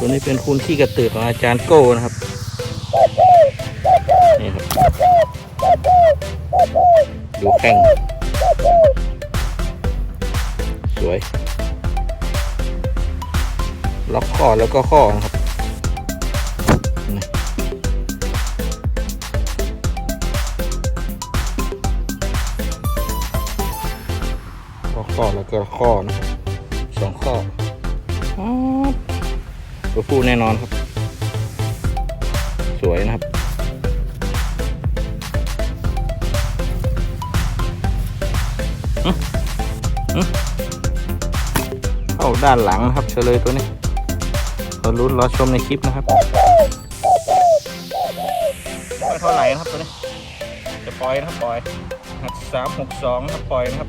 ตัวนี้เป็นคุณขี้กระตือของอาจารย์โก้นะครับนี่ครับดูแข่งสวย ล็อกข้อแล้วก็ข้อนะครับล็อกข้อแล้วก็ข้อนะสองข้อ ตัวผู้แน่นอนครับ สวยนะครับ เข้าด้านหลังนะครับเฉลยตัวนี้รอลุ้นรอชมในคลิปนะครับไม่เท่าไหร่นะครับตัวนี้ จะปล่อยนะครับปล่อยหัดสามหกสองนะครับปล่อยนะครับ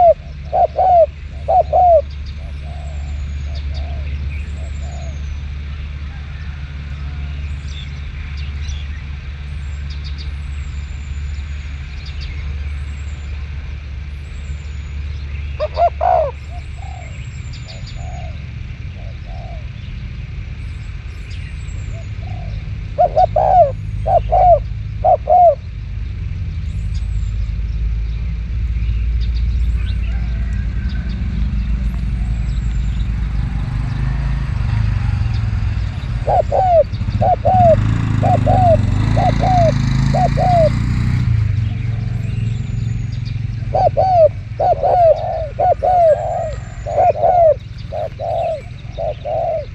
Bye-bye.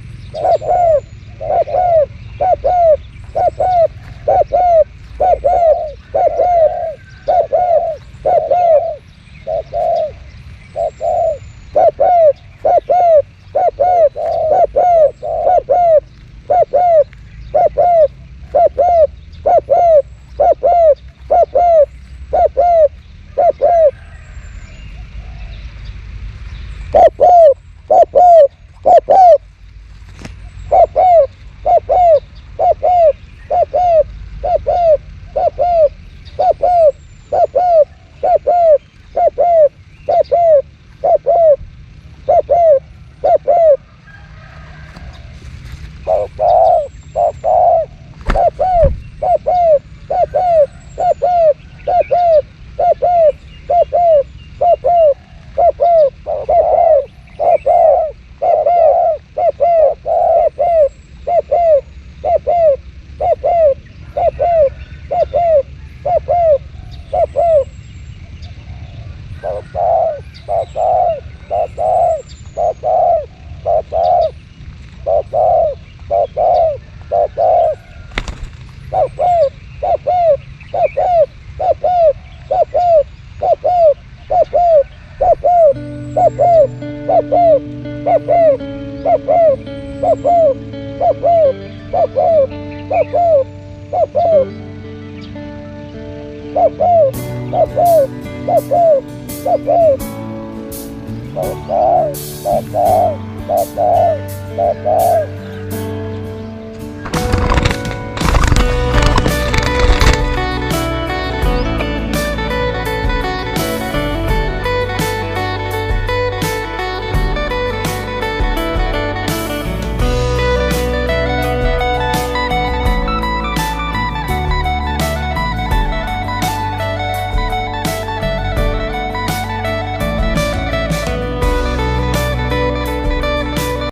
Bye-bye.